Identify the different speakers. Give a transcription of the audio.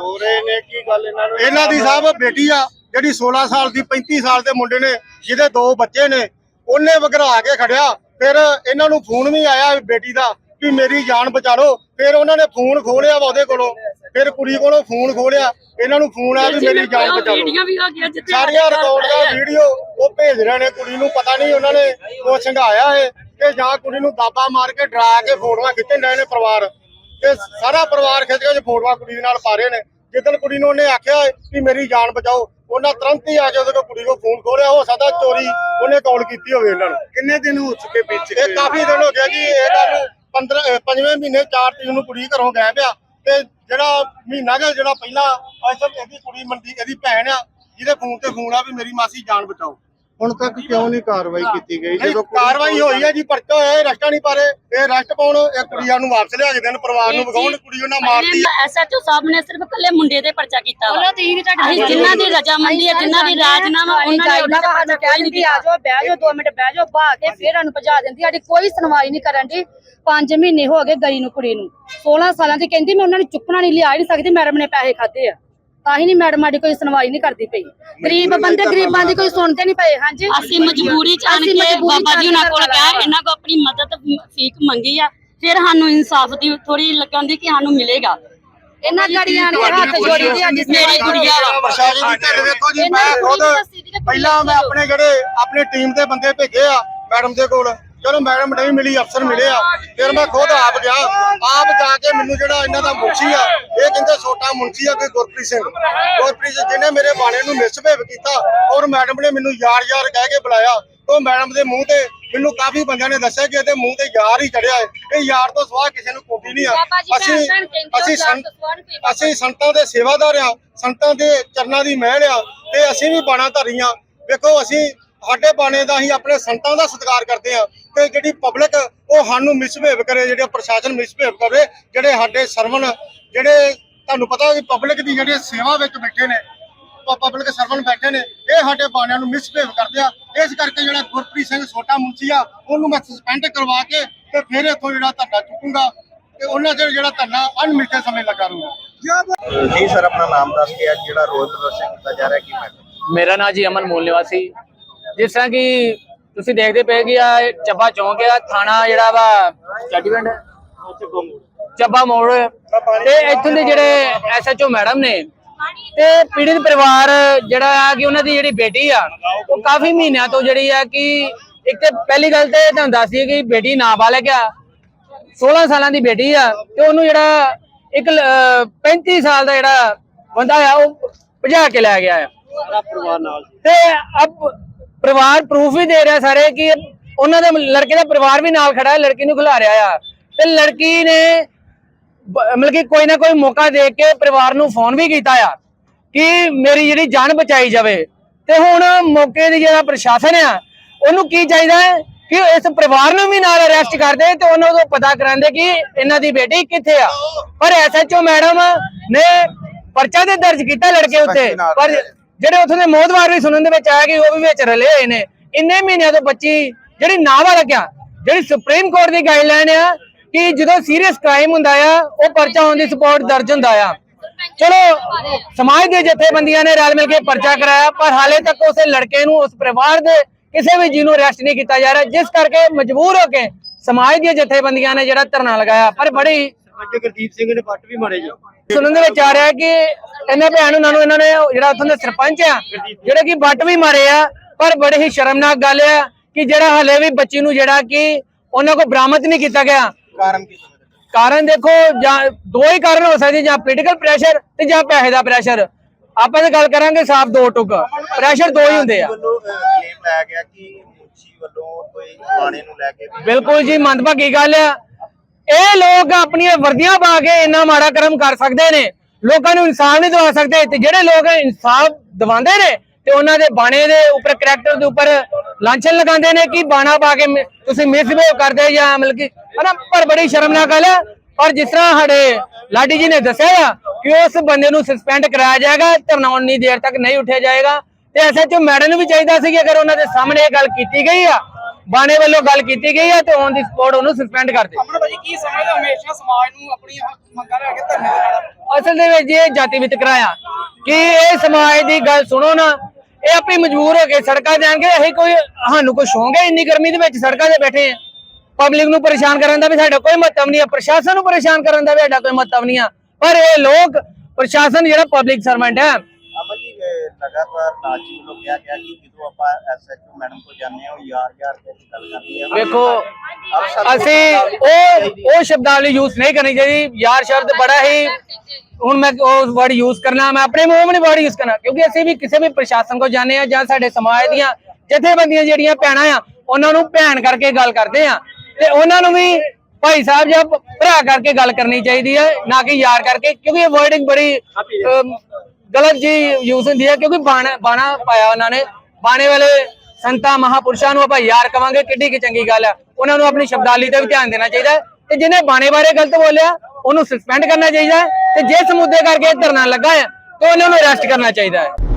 Speaker 1: ਰੋ ਰਹੇ ਨੇ ਕੀ ਗੱਲ ਇਹਨਾਂ ਨੂੰ?
Speaker 2: ਇਹਨਾਂ ਦੀ ਸਾਹਿਬ ਬੇਟੀ ਆ ਜਿਹੜੀ 16 ਸਾਲ ਦੀ 35 ਸਾਲ ਦੇ ਮੁੰਡੇ ਨੇ ਜਿਹਦੇ ਦੋ ਬੱਚੇ ਨੇ ਉਹਨੇ ਵਗਰਾ ਕੇ ਖੜਿਆ। ਫਿਰ ਇਹਨਾਂ ਨੂੰ ਫੋਨ ਵੀ ਆਇਆ ਬੇਟੀ ਦਾ ਵੀ ਮੇਰੀ ਜਾਨ ਬਚਾ ਲਓ ਫਿਰ ਉਹਨਾਂ ਨੇ ਫੋਨ ਖੋਲਿਆ ਵਾ ਉਹਦੇ ਕੋਲੋਂ। ਫਿਰ ਕੁੜੀ ਕੋਲੋਂ ਫੋਨ ਖੋਲਿਆ। ਇਹਨਾਂ ਨੂੰ ਫੋਨ ਆਇਆ ਵੀ ਮੇਰੀ ਜਾਨ ਬਚਾ ਲਓ ਸਾਰੀਆਂ ਰਿਕਾਰਡ ਦਾ ਵੀਡੀਓ ਉਹ ਭੇਜ ਰਹੇ ਨੇ ਕੁੜੀ ਨੂੰ ਪਤਾ ਨਹੀਂ ਉਹਨਾਂ ਨੇ ਉਹ ਸੰਘਾਇਆ ਹੈ ਕਿ ਜਾਂ ਕੁੜੀ ਨੂੰ ਦਾਬਾ ਮਾਰ ਕੇ ਡਰਾ ਕੇ ਫੋਟੋਆਂ ਖਿੱਚਣ ਡਏ ਨੇ ਪਰਿਵਾਰ। ਤੇ ਸਾਰਾ ਪਰਿਵਾਰ ਖਿੱਚ ਕੇ ਫੋਟੋਆਂ ਕੁੜੀ ਦੇ ਨਾਲ ਪਾ ਰਹੇ ਨੇ। ਜਿੱਦਣ ਕੁੜੀ ਨੂੰ ਉਹਨੇ ਆਖਿਆ ਕਿ ਮੇਰੀ ਜਾਨ ਬਚਾਓ ਉਹਨਾਂ ਤੁਰੰਤ ਹੀ ਆ ਕੇ ਉਹਦੇ ਕੋਲ ਕੁੜੀ ਕੋਲ ਫੋਨ ਖੋਲਿਆ ਹੋ ਸਕਦਾ ਚੋਰੀ ਉਹਨੇ ਕਾਲ ਕੀਤੀ ਹੋਵੇ ਇਹਨਾਂ ਨੂੰ।
Speaker 1: ਕਿੰਨੇ ਦਿਨ ਹੋ ਚੁੱਕੇ ਪਿੱਛੇ
Speaker 2: ਇਹ ਕਾਫੀ ਦਿਨ ਹੋ ਗਿਆ ਜੀ ਇਹ ਗੱਲ 15 ਪੰਜਵੇਂ ਮਹੀਨੇ 4 ਤਰੀਕ ਨੂੰ ਕੁੜੀ ਘਰੋਂ ਗਾਇਬ ਆ ਤੇ ਜਿਹੜਾ ਮਹੀਨਾ ਕੁ ਜਿਹੜਾ ਪਹਿਲਾਂ ਅੱਜ ਤੱਕ ਇਹਦੀ ਕੁੜੀ ਮੰਦੀ ਇਹਦੀ ਭੈਣ ਆ ਜਿਹਦੇ ਫੋਨ ਤੇ ਫੋਨ ਆ ਵੀ ਮੇਰੀ ਮਾਸੀ ਜਾਨ ਬਚਾਓ।
Speaker 1: ਹੁਣ ਤੱਕ ਕਿਉਂ ਨਹੀਂ ਕਾਰਵਾਈ ਕੀਤੀ ਗਈ? ਜਦੋਂ
Speaker 2: ਕਾਰਵਾਈ ਹੋਈ ਹੈ ਜੀ ਪਰਚਾ ਹੋਇਆ ਇਹ ਰਸਟਾ ਨਹੀਂ ਪਾਰੇ। ਇਹ ਰਸਟ ਪਾਉਣ ਇਹ ਕੁੜੀਆਂ ਨੂੰ ਵਾਪਸ ਲਿਆ ਕੇ ਦੇਣ ਪਰਿਵਾਰ ਨੂੰ ਵਿਖਾਉਣ ਕੁੜੀ ਉਹਨਾਂ ਮਾਰਤੀ।
Speaker 3: ਐਸਐਚਓ ਸਾਹਿਬ ਨੇ ਸਿਰਫ ਇਕੱਲੇ ਮੁੰਡੇ ਦੇ ਪਰਚਾ ਕੀਤਾ ਵਾ।
Speaker 4: ਉਹਨਾਂ ਦੀ ਵੀ ਤੁਹਾਡੇ
Speaker 3: ਅਸੀਂ ਜਿਨ੍ਹਾਂ ਦੀ ਰਜਾਮੰਦੀ ਹੈ ਜਿਨ੍ਹਾਂ ਦੀ ਰਾਜਨਾਮਾ ਉਹਨਾਂ ਨੇ ਉਹਨਾਂ ਦਾ
Speaker 4: ਸਾਨੂੰ ਕਹਿ ਦਿੰਦੀ ਆ ਜਾਓ ਬਹਿ ਜਾਓ 2 ਮਿੰਟ ਬਹਿ ਜਾਓ ਬਾਹ ਕੇ ਫਿਰ ਸਾਨੂੰ ਭਜਾ ਦਿੰਦੀ ਸਾਡੀ ਕੋਈ ਸੁਣਵਾਈ ਨਹੀਂ ਕਰਨ ਦੀ। 5 ਮਹੀਨੇ ਹੋ ਗਏ ਗਈ ਨੂੰ ਕੁੜੀ ਨੂੰ। 16 ਸਾਲਾਂ ਦੀ ਕਹਿੰਦੀ ਮੈਂ ਉਹਨਾਂ ਨੂੰ ਚੁੱਕਣਾ ਨਹੀਂ ਲਿਆ ਹੀ ਨਹੀਂ ਸਕਦੀ ਮੈਡਮ ਨੇ ਪੈਸੇ ਖਾਦੇ ਆ। ਤਾਂ ਹੀ ਨਹੀਂ ਮੈਡਮ ਸਾਡੀ ਕੋਈ ਸੁਣਵਾਈ ਨਹੀਂ ਕਰਦੀ ਪਈ। ਗਰੀਬ ਬੰਦੇ ਗਰੀਬਾਂ ਦੀ ਕੋਈ ਸੁਣਦੇ ਨਹੀਂ ਪਏ ਹਾਂਜੀ?
Speaker 3: ਅਸੀਂ ਮਜਬੂਰੀ ਚ ਆਣ ਕੇ ਬਾਬਾ ਜੀ ਉਹਨਾਂ ਕੋਲ। ਗਿਆ ਇਹਨਾਂ ਕੋ ਆਪਣੀ ਮਦਦ ਫੀਕ ਮੰਗੀ ਆ ਫਿਰ ਸਾਨੂੰ ਇਨਸਾਫ ਦੀ ਥੋੜੀ ਲੱਗਾਂਦੀ ਕਿ ਸਾਨੂੰ ਮਿਲੇਗਾ।
Speaker 4: ਇਹਨਾਂ ਗੜੀਆਂ ਨੇ ਹੱਥ ਜੋੜੀ ਦੀ ਸਾਡੀ
Speaker 3: ਮੇਰੀ ਗੁੜੀਆ ਵਾ
Speaker 2: ਪ੍ਰਸ਼ਾਸਨ ਦੀ ਢਿੱਲ ਵੇਖੋ ਜੀ ਮੈਂ
Speaker 4: ਦੀ
Speaker 2: ਖੁਦ
Speaker 4: ਦੀ ਦੀ
Speaker 2: ਪਹਿਲਾਂ ਮੈਂ ਆਪਣੇ ਜਿਹੜੇ ਆਪਣੇ ਟੀਮ ਦੇ ਬੰਦੇ ਭੇਜੇ ਆ ਮੈਡਮ ਦੇ ਕੋਲ। ਚਲੋ ਮੈਡਮ ਨਹੀਂ ਮਿਲੀ ਅਫਸਰ ਮਿਲੇ ਆ। ਫਿਰ ਮੈਂ ਖੁਦ ਆਪ ਗਿਆ। ਆਪ ਜਾ ਕੇ ਮੈਨੂੰ ਜਿਹੜਾ ਇਹਨਾਂ ਦਾ ਮੁਨਸ਼ੀ ਆ ਇਹ ਕਹਿੰਦੇ ਛੋਟਾ ਮੁਨਸ਼ੀ ਆ ਕੋਈ ਗੁਰਪ੍ਰੀਤ ਸਿੰਘ। ਗੁਰਪ੍ਰੀਤ ਸਿੰਘ ਜਿਹਨੇ ਮੇਰੇ ਬਾਣੇ ਨੂੰ ਮਿਸਬਿਹੇਵ ਕੀਤਾ ਔਰ ਮੈਡਮ ਨੇ ਮੈਨੂੰ ਯਾਰ ਯਾਰ ਕਹਿ ਕੇ ਬੁਲਾਇਆ। ਉਹ ਮੈਡਮ ਦੇ ਮੂੰਹ ਤੇ ਮੈਨੂੰ ਕਾਫੀ ਬੰਦਿਆਂ ਨੇ ਦੱਸਿਆ ਕਿ ਇਹਦੇ ਮੂੰਹ ਤੇ ਯਾਰ ਹੀ ਚੜਿਆ ਹੈ। ਇਹ ਯਾਰ ਤੋਂ ਸਵਾਹ ਕਿਸੇ ਨੂੰ ਕੋਟੀ ਨਹੀਂ ਆ। ਅਸੀਂ ਅਸੀਂ
Speaker 4: ਕੋਈ।
Speaker 2: ਅਸੀਂ ਸੰਤਾਂ ਦੇ ਸੇਵਾਦਾਰ ਆ। ਸੰਤਾਂ ਦੇ ਚਰਨਾਂ ਦੀ ਮਹਿਲ ਆ। ਤੇ ਅਸੀਂ ਵੀ ਬਾਣਾ ਧਰੀਆਂ। ਵੇਖੋ ਅਸੀਂ ਸਾਡੇ ਬਾਣੇ ਦਾ ਅਸੀਂ ਆਪਣੇ ਸੰਤਾਂ ਦਾ ਸਤਿਕਾਰ ਕਰਦੇ ਆ ਤੇ ਜਿਹੜੀ ਪਬਲਿਕ ਉਹ ਸਾਨੂੰ ਮਿਸਬਿਹੇਵ ਕਰੇ ਜਿਹੜੇ ਪ੍ਰਸ਼ਾਸਨ ਮਿਸਬਿਹੇਵ ਕਰੇ ਜਿਹੜੇ ਸਾਡੇ ਸਰਵਨ ਜਿਹੜੇ ਤੁਹਾਨੂੰ ਪਤਾ ਕਿ ਪਬਲਿਕ ਦੀ ਜਿਹੜੀ ਸੇਵਾ ਵਿੱਚ ਬੈਠੇ ਨੇ ਪਬਲਿਕ ਸਰਵਨ ਬੈਠੇ ਨੇ ਇਹ ਸਾਡੇ ਬਾਣਿਆਂ ਨੂੰ ਮਿਸਬਿਹੇਵ ਕਰਦੇ ਆ। ਇਸ ਕਰਕੇ ਜਿਹੜਾ ਗੁਰਪ੍ਰੀਤ ਸਿੰਘ ਛੋਟਾ ਮੁੰਚੀ ਆ ਉਹਨੂੰ ਮੈਂ ਸਸਪੈਂਡ ਕਰਵਾ ਕੇ ਤੇ ਫਿਰ ਇੱਥੋਂ ਜਿਹੜਾ ਧਰਨਾ ਚੁੱਕੂੰਗਾ ਤੇ ਉਹਨਾਂ ਚਿਰ ਜਿਹੜਾ ਧਰਨਾ ਅਣਮਿੱਥੇ ਸਮੇਂ ਲੱਗਾ ਰਹੂਗਾ।
Speaker 1: ਜੀ ਸਰ ਆਪਣਾ ਨਾਮ ਦੱਸ ਕੇ ਅੱਜ ਜਿਹੜਾ ਰੋਜ਼ ਪ੍ਰਦਰਸ਼ਨ ਕੀਤਾ ਜਾ ਰਿਹਾ ਕੀ ਮੈਟਰ?
Speaker 5: ਮੇਰਾ ਨਾਮ ਜੀ ਅਮਨ ਮੂਲ ਨਿਵਾਸੀ। ਜਿਸ ਤਰ੍ਹਾਂ ਕਿ ਤੁਸੀਂ ਦੇਖਦੇ ਪਏ ਕਿ ਆ ਚੱਬਾ ਚੌਂਕ ਆ ਥਾਣਾ ਜਿਹੜਾ ਵਾ ਚਾਟੀ ਪਿੰਡ ਚੱਬਾ ਮੋੜ। ਤੇ ਇੱਥੋਂ ਦੇ ਜਿਹੜੇ ਐਸਐਚਓ ਮੈਡਮ ਨੇ ਤੇ ਪੀੜਿਤ ਪਰਿਵਾਰ ਜਿਹੜਾ ਆ ਕਿ ਉਹਨਾਂ ਦੀ ਜਿਹੜੀ ਬੇਟੀ ਆ ਉਹ ਕਾਫੀ ਮਹੀਨਿਆਂ ਤੋਂ ਜਿਹੜੀ ਆ ਕਿ ਇੱਕ ਤੇ ਪਹਿਲੀ ਗੱਲ ਤੇ ਤੁਹਾਨੂੰ ਦੱਸ ਦਈਏ ਕਿ ਬੇਟੀ ਨਾਬਾਲਗ ਆ 16 ਸਾਲਾਂ ਦੀ ਬੇਟੀ ਆ ਤੇ ਉਹਨੂੰ ਜਿਹੜਾ ਇੱਕ ਲ- ਅਹ 35 ਸਾਲ ਦਾ ਜਿਹੜਾ ਬੰਦਾ ਆ ਉਹ ਭਜਾ ਕੇ ਲੈ ਗਿਆ ਆ। ਤੇ ਅਬ ਪਰਿਵਾਰ ਪ੍ਰੂਫ ਵੀ ਦੇ ਰਿਹਾ ਸਾਰੇ ਕਿ ਉਹਨਾਂ ਦੇ ਲੜਕੇ ਦਾ ਪਰਿਵਾਰ ਵੀ ਨਾਲ ਖੜਾ ਹੈ ਲੜਕੀ ਨੂੰ ਖਿਲਾ ਰਿਹਾ ਆ। ਤੇ ਲੜਕੀ ਨੇ ਮਤਲਬ ਕਿ ਕੋਈ ਨਾ ਕੋਈ ਮੌਕਾ ਦੇਖ ਕੇ ਪਰਿਵਾਰ ਨੂੰ ਫੋਨ ਵੀ ਕੀਤਾ ਆ ਕਿ ਮੇਰੀ ਜਿਹੜੀ ਜਾਨ ਬਚਾਈ ਜਾਵੇ। ਤੇ ਹੁਣ ਮੌਕੇ ਦੀ ਜਿਹੜਾ ਪ੍ਰਸ਼ਾਸਨ ਆ ਉਹਨੂੰ ਕੀ ਚਾਹੀਦਾ ਹੈ ਕਿ ਇਸ ਪਰਿਵਾਰ ਨੂੰ ਵੀ ਨਾਲ ਅਰੈਸਟ ਕਰਦੇ ਤੇ ਉਹਨਾਂ ਤੋਂ ਪਤਾ ਕਰਾਉਂਦੇ ਕਿ ਇਹਨਾਂ ਦੀ ਬੇਟੀ ਕਿੱਥੇ ਆ। ਪਰ ਐਸਐਚਓ ਮੈਡਮ ਨੇ ਪਰਚਾ ਤੇ ਦਰਜ ਕੀਤਾ ਲੜਕੇ ਉੱਤੇ। ਪਰ ਜਿਹੜੇ ਉੱਥੋਂ ਦੇ ਮੋਦਵਾਰ ਵੀ ਸੁਣਨ ਦੇ ਵਿੱਚ ਆਇਆ ਕਿ ਉਹ ਵੀ ਵਿੱਚ ਰਲੇ ਹੋਏ ਨੇ, ਇੰਨੇ ਮਹੀਨਿਆਂ ਤੋਂ ਬੱਚੀ ਜਿਹੜੀ ਨਾਬਾਲਗ ਆ ਜਿਹੜੀ ਸੁਪਰੀਮ ਕੋਰਟ ਦੀ ਗਾਈਡਲਾਈਨ ਆ ਕਿ ਜਦੋਂ ਸੀਰੀਅਸ ਕ੍ਰਾਈਮ ਹੁੰਦਾ ਆ, ਉਹ ਪਰਚਾ ਔਨ ਦੀ ਸਪੌਟ ਦਰਜ ਹੁੰਦਾ ਆ। ਚਲੋ, ਸਮਾਜ ਦੇ ਜਥੇਬੰਦੀਆਂ ਨੇ ਰਲ ਮਿਲ ਕੇ ਪਰਚਾ ਕਰਾਇਆ, ਪਰ ਹਾਲੇ ਤੱਕ ਉਸੇ ਲੜਕੇ ਨੂੰ, ਉਸ ਪਰਿਵਾਰ ਦੇ ਕਿਸੇ ਵੀ ਜੀ ਨੂੰ ਅਰੈਸਟ ਨਹੀਂ ਕੀਤਾ ਜਾ ਰਿਹਾ, ਜਿਸ ਕਰਕੇ ਮਜਬੂਰ ਹੋ ਕੇ ਸਮਾਜ ਦੀਆਂ ਜਥੇਬੰਦੀਆਂ ਨੇ ਜਿਹੜਾ ਧਰਨਾ ਲਗਾਇਆ, ਪਰ ਬੜੀ
Speaker 1: ਅੱਜ ਗੁਰਦੀਪ ਸਿੰਘ ਨੇ ਪੱਟ ਵੀ ਮਾਰੇ ਜੀ।
Speaker 5: ਸੁਣਨ ਦੇ ਵਿੱਚ ਆ ਰਿਹਾ ਕਿ ਇਹਨਾਂ ਭੈਣ ਉਹਨਾਂ ਨੂੰ ਇਹਨਾਂ ਨੇ ਜਿਹੜਾ ਉੱਥੋਂ ਦੇ ਸਰਪੰਚ ਆ ਜਿਹੜੇ ਕਿ ਵੱਟ ਵੀ ਮਾਰੇ ਆ ਪਰ ਬੜੇ ਹੀ ਸ਼ਰਮਨਾਕ ਗੱਲ ਆ ਕਿ ਜਿਹੜਾ ਹਲੇ ਵੀ ਬੱਚੀ ਨੂੰ ਜਿਹੜਾ ਕਿ ਉਹਨਾਂ ਕੋਲ ਬਰਾਮਦ ਨਹੀਂ ਕੀਤਾ ਗਿਆ।
Speaker 1: ਕਾਰਨ ਕੀ
Speaker 5: ਕਾਰਨ ਦੇਖੋ ਜਾਂ ਦੋ ਹੀ ਕਾਰਨ ਹੋ ਸਕਦੇ ਜਾਂ ਪੋਲੀਟੀਕਲ ਪ੍ਰੈਸ਼ਰ ਤੇ ਜਾਂ ਪੈਸੇ ਦਾ ਪ੍ਰੈਸ਼ਰ ਆਪਾਂ ਤਾਂ ਗੱਲ ਕਰਾਂਗੇ ਸਾਫ਼ ਦੋ ਟੁਕ। ਪ੍ਰੈਸ਼ਰ ਦੋ ਹੀ ਹੁੰਦੇ ਆ।
Speaker 1: ਵੱਲੋਂ ਕਲੇਮ ਲਾਇਆ ਗਿਆ ਕਿ ਮੁੱਛੀ ਵੱਲੋਂ ਕੋਈ ਬਾਣੇ ਨੂੰ ਲੈ ਕੇ ਵੀ
Speaker 5: ਬਿਲਕੁਲ ਜੀ ਮੰਦਭਾਗੀ ਗੱਲ ਆ। ਇਹ ਲੋਕ ਆਪਣੀਆਂ ਵਰਦੀਆਂ ਪਾ ਕੇ ਇੰਨਾ ਮਾੜਾ ਕਰਮ ਕਰ ਸਕਦੇ ਨੇ। ਲੋਕਾਂ ਨੂੰ ਇਨਸਾਫ ਨਹੀਂ ਦਵਾ ਸਕਦੇ। ਤੇ ਜਿਹੜੇ ਲੋਕ ਇਨਸਾਫ ਦਿਵਾਉਂਦੇ ਨੇ, ਤੇ ਉਹਨਾਂ ਦੇ ਬਾਣੇ ਦੇ ਉੱਪਰ ਕਰੈਕਟਰ ਦੇ ਉੱਪਰ ਲਾਂਛਨ ਲਗਾਉਂਦੇ ਨੇ ਕਿ ਬਾਣਾ ਪਾ ਕੇ ਤੁਸੀਂ ਮਿਸਬਿਹੇਵ ਕਰਦੇ ਜਾਂ ਮਤਲਬ ਕਿ, ਹਨਾ, ਪਰ ਬੜੀ ਸ਼ਰਮਨਾਕ ਗੱਲ ਹੈ ਔਰ ਜਿਸ ਤਰ੍ਹਾਂ ਸਾਡੇ ਲਾਡੀ ਜੀ ਨੇ ਦੱਸਿਆ ਆ ਕਿ ਉਸ ਬੰਦੇ ਨੂੰ ਸਸਪੈਂਡ ਕਰਾਇਆ ਜਾਏਗਾ ਧਰਨਾ ਉਨੀ ਦੇਰ ਤੱਕ ਨਹੀਂ ਉੱਠਿਆ ਜਾਏਗਾ। ਤੇ ਐਸਐਚਓ ਮੈਡਮ ਨੂੰ ਵੀ ਚਾਹੀਦਾ ਸੀ ਕਿ ਅਗਰ ਉਹਨਾਂ ਦੇ ਸਾਹਮਣੇ ਇਹ ਗੱਲ ਕੀਤੀ ਗਈ ਆ ਬਾਣੇ ਵੱਲੋਂ ਗੱਲ ਕੀਤੀ ਗਈ ਹੈ ਤੇ ਔਨ ਦੀ ਸਪੋਰਟ ਉਹਨੂੰ ਸਸਪੈਂਡ ਕਰ ਦਿੱਤਾ।
Speaker 6: ਅਮਨ ਭਾਜੀ ਕੀ ਸਮਝਦੇ ਹੋ? ਹਮੇਸ਼ਾ ਸਮਾਜ ਨੂੰ ਆਪਣੀ ਮੰਗਾਂ ਲੈ ਕੇ ਧਰਨੇ ਜਾਣਾ
Speaker 5: ਅਸਲ ਦੇ ਵਿੱਚ ਇਹ ਜਾਤੀ ਵਿਤਕਰਾ ਆ ਕਿ ਇਹ ਸਮਾਜ ਦੀ ਗੱਲ ਸੁਣੋ ਨਾ ਇਹ ਆਪੇ ਮਜਬੂਰ ਹੋ ਕੇ ਸੜਕਾਂ ਤੇ ਆਣਗੇ ਅਸੀਂ ਕੋਈ ਸਾਨੂੰ ਕੋਈ ਸ਼ੌਂਕ ਹੈ ਇੰਨੀ ਗਰਮੀ ਦੇ ਵਿੱਚ ਸੜਕਾਂ ਤੇ ਬੈਠੇ ਆ ਪਬਲਿਕ ਨੂੰ ਪਰੇਸ਼ਾਨ ਕਰਨ ਦਾ ਵੀ ਸਾਡਾ ਕੋਈ ਮਤਲਬ ਨਹੀਂ ਆ ਪ੍ਰਸ਼ਾਸਨ ਨੂੰ ਪਰੇਸ਼ਾਨ ਕਰਨ ਦਾ ਵੀ ਸਾਡਾ ਕੋਈ ਮਤਲਬ ਨਹੀਂ ਆ। ਪਰ ਇਹ ਲੋਕ ਪ੍ਰਸ਼ਾਸਨ ਜਿਹੜਾ ਪਬਲਿਕ ਸਰਵੈਂਟ ਹੈ
Speaker 1: ਲਗਾਤਾਰ ਨਾਜੀ ਵੱਲੋਂ ਕਿਹਾ ਗਿਆ ਕਿ ਜਦੋਂ ਆਪਾਂ ਐਸਐਚਓ ਮੈਡਮ ਕੋਲ ਜਾਂਦੇ ਹਾਂ ਉਹ ਯਾਰ ਯਾਰ ਕੇ ਗੱਲ ਕਰਦੀ ਹੈ।
Speaker 5: ਵੇਖੋ ਅਸੀਂ ਉਹ ਉਹ ਸ਼ਬਦਾਵਲੀ ਯੂਜ਼ ਨਹੀਂ ਕਰਨੀ ਚਾਹੀਦੀ। ਯਾਰ ਸ਼ਬਦ ਬੜਾ ਹੀ ਹੁਣ ਮੈਂ ਉਹ ਵਰਡ ਯੂਜ਼ ਕਰਨਾ ਮੈਂ ਆਪਣੇ ਮੂੰਹ ਨਹੀਂ ਵਰਡ ਯੂਜ਼ ਕਰਨਾ ਕਿਉਂਕਿ ਅਸੀਂ ਵੀ ਕਿਸੇ ਵੀ ਪ੍ਰਸ਼ਾਸਨ ਕੋ ਜਾਂਦੇ ਆ ਜਾਂ ਸਾਡੇ ਸਮਾਜ ਦੀਆਂ ਜਥੇਬੰਦੀਆਂ ਜਿਹੜੀਆਂ ਭੈਣਾਂ ਆ ਉਹਨਾਂ ਨੂੰ ਭੈਣ ਕਰਕੇ ਗੱਲ ਕਰਦੇ ਆ। ਤੇ ਉਹਨਾਂ ਨੂੰ ਵੀ ਭਾਈ ਸਾਹਿਬ ਜਾਂ ਭਰਾ ਕਰਕੇ ਗੱਲ ਕਰਨੀ ਚਾਹੀਦੀ ਹੈ ਨਾ ਕਿ ਯਾਰ ਕਰਕੇ ਕਿਉਂਕਿ ਇਹ ਵਰਡਿੰਗ ਬੜੀ ਗਲਤ ਜੀ ਯੂਜ਼ ਹੁੰਦੀ ਹੈ ਕਿਉਂਕਿ ਬਾਣਾ ਬਾਣਾ ਪਾਇਆ ਉਹਨਾਂ ਨੇ। ਬਾਣੇ ਵਾਲੇ ਸੰਤਾਂ, ਮਹਾਪੁਰਸ਼ਾਂ ਨੂੰ ਆਪਾਂ ਯਾਰ ਕਵਾਂਗੇ ਕਿੱਡੀ ਕੀ ਚੰਗੀ ਗੱਲ ਹੈ। ਉਹਨਾਂ ਨੂੰ ਆਪਣੀ ਸ਼ਬਦਾਲੀ ਤੇ ਵੀ ਧਿਆਨ ਦੇਣਾ ਚਾਹੀਦਾ ਹੈ। ਤੇ ਜਿਹਨੇ ਬਾਣੇ ਬਾਰੇ ਗਲਤ ਬੋਲਿਆ, ਉਹਨੂੰ ਸਸਪੈਂਡ ਕਰਨਾ ਚਾਹੀਦਾ ਹੈ। ਤੇ ਜਿਸ ਮੁੱਦੇ ਕਰਕੇ ਧਰਨਾ ਲੱਗਾ ਹੈ, ਤੇ ਉਹਨਾਂ ਨੂੰ ਅਰੈਸਟ ਕਰਨਾ ਚਾਹੀਦਾ ਹੈ।